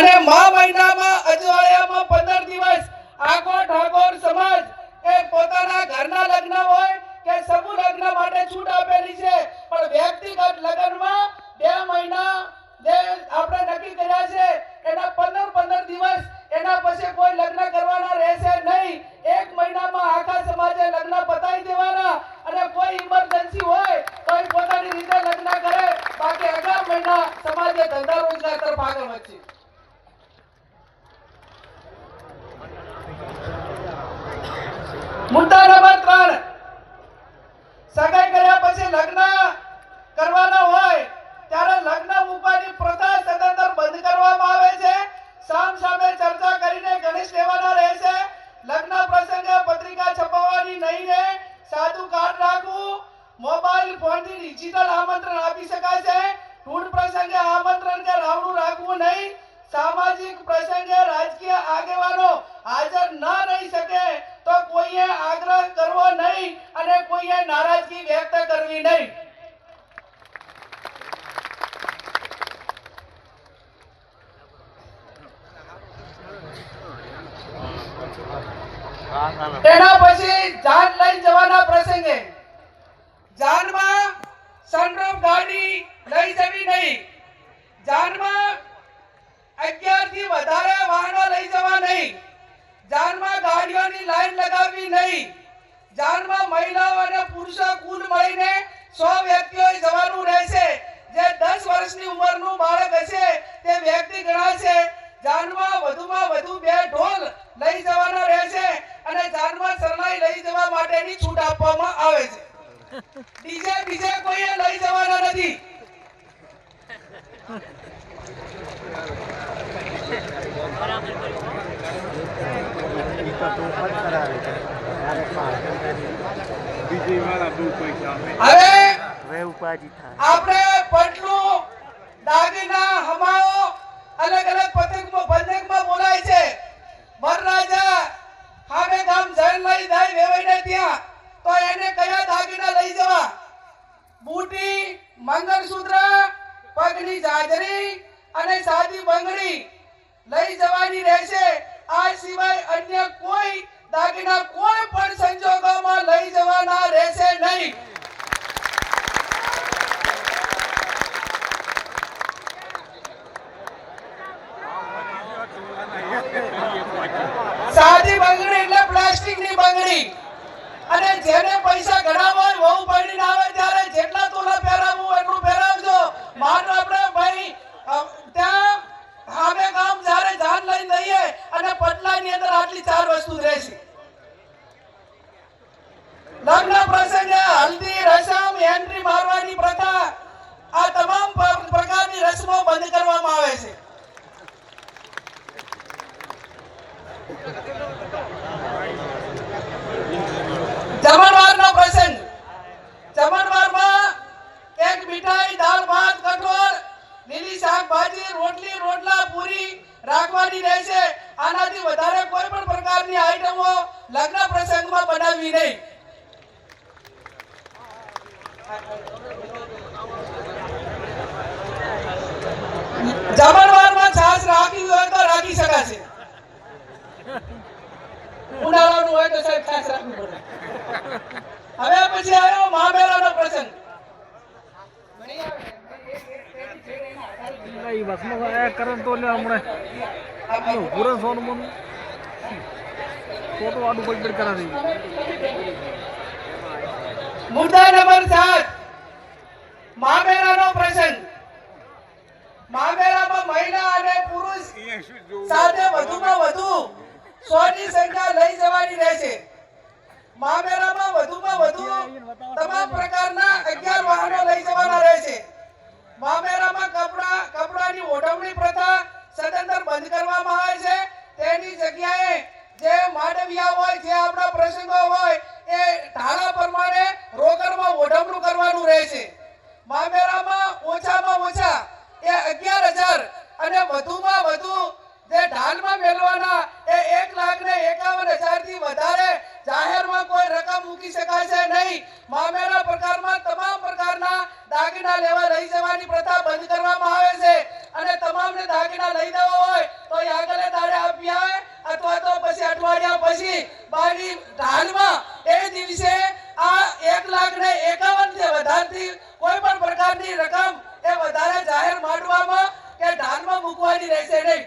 અને મા મહિનામાં અજવાળિયામાં પંદર દિવસ આખો ઠાકોર સમાજ એ પોતાના ઘરના લગ્ન હોય કે સમૂહ લગ્ન માટે છૂટ આપેલી છે. પણ વ્યક્તિગત લગ્નમાં બે મહિના જે આપણે નક્કી કર્યા છે એના પંદર પંદર દિવસ એના પછી કોઈ લગ્ન કરવાના રહેશે નહીં એક મહિનામાં આખા સમાજે લગ્ન પતાવી દેવાના અને કોઈ ઇમરજન્સી હોય તો એ પોતાની રીતે લગ્ન કરે બાકી અઢાર મહિના સમાજે ધંધા રોજગાર તરફ આગળ વધશે મુદ્દા નંબર ત્રણ. સગાઈ કર્યા પછી લગ્ન કરવાના હોય, ત્યારે લગ્ન મૂકવાની પ્રથા સદંતર બંધ કરવામાં આવે છે. સામ સામે ચર્ચા કરીને ગણેશ લેવાના રહેશે. લગ્ન પ્રસંગે પત્રિકા છપાવવાની નહીં રહે સાદું કાર્ડ રાખવું. મોબાઈલ ફોનથી ડિજિટલ આમંત્રણ આપી શકાય છે. ટૂર પ્રસંગે આમંત્રણ કે રાવણું રાખવું નહીં. સામાજિક પ્રસંગે રાજકીય આગેવાનો હાજર ન રહી શકે તો કોઈએ આગ્રહ કરવો નહીં કોઈએ નારાજગી વ્યક્ત કરવી નહીં. તેના પછી જાન લઈ જવાના પ્રસંગે જાનમાં સનરૂફ ગાડી લઈ જવી નહીં. જાનમાં અગિયારથી વધારે વાહનો લઈ જવા નહીં. જાનમાં ગાડીઓની લાઈન લગાવવી નહીં જાનમાં મહિલાઓ અને પુરુષો કુલ મળીને સો વ્યક્તિઓ જવાનું રહેશે. જે દસ વર્ષની ઉંમરનું બાળક હશે, તે વ્યક્તિ ગણાશે. જાનમાં વધુમાં વધુ બે ઢોલ લઈ જવાના રહેશે અને જાનમાં શરણાઈ લઈ જવા માટેની છૂટ આપવામાં આવે છે. બીજે બીજે કોઈએ લઈ જવાના નથી. બરાબર. હવે આપણે પટલું દાગીના હમાઓ અલગ અલગ પતંગમાં પતંગમાં બોલાય છે. મરરાજા હામે ગામ જણ લઈ જાય વેવાઈને ત્યાં. તો એને કયા દાગીના લઈ જવા? બુટી મંગળસૂત્ર પગની જાજરી અને સાદી બંગડી લઈ જવાની રહેશે. આ સિવાય અન્ય કોઈ દાગીના કોઈ પણ સંજોગોમાં લઈ જવાના રહેશે નહીં સાદી બંગડી એટલે પ્લાસ્ટિકની બંગડી. અને જેને પૈસા ઘણા હોય વહુ ના આવે ત્યારે જેટલા તોલા પહેરાવું એટલું પહેરાવજો. માનો આપણે ભાઈ ત્યાં સામે કામ જ્યારે જાન લઈને દઈએ અને પટલાની અંદર આટલી ચાર વસ્તુ રહેશે લગ્ન પ્રસંગે હલ્દી, રસમ એન્ટ્રી મારવાની પ્રથા, આ તમામ પ્રકારની રસમો બંધ કરવામાં આવે છે. રાખવાની રહેશે. આનાથી વધારે કોઈ પણ પ્રકારની આઈટમો લગ્ન પ્રસંગમાં બનાવવી નહીં. જમણવારમાં છાશ રાખી હોય તો રાખી શકાશે. ઉનાળાનું હોય તો સાહેબ છાશ રાખવી હવે પછી આવ્યો મહામેળાનો પ્રસંગ. એ બસમાં આયા કરે તો લે હમણાં. પૂરા સોનું મન ફોટો આડું પડી કરાવી મુદ્દા નંબર 7 મામેરાનો પ્રસંગ. મહામેળામાં મહિલા અને પુરુષ સાથે વધુમાં વધુ સોની સંખ્યા લઈ જવાની રહેશે. મહામેળામાં વધુમાં વધુ તમામ પ્રકારના અગિયાર વાહનો લઈ જવાના રહેશે. મહામેળામાં કપડા, કપડાની ઓઢવણી પ્રથા સદંતર બંધ કરવામાં આવે છે. તેની જગ્યાએ જે માંડવિયા હોય, જે આપણા પ્રસંગો હોય, એ ઢાળા પ્રમાણે રોકડમાં ઓઢવણું કરવાનું રહે છે. મામેરામાં ઓછામાં ઓછા એ અગિયાર હજાર અને વધુમાં વધુ જે ઢાલમાં મેળવાના એ એક લાખ ને એકાવન હજારથી વધારે જાહેરમાં કોઈ રકમ મૂકી શકાય નહીં હાલની હાલમાં એ દિવસે આ એક લાખ ને એકાવનથી વધારતી કોઈ પણ પ્રકારની રકમ એ વધારે જાહેર માંડવામાં કે ધ્યાનમાં મૂકવાની રહેશે નહીં.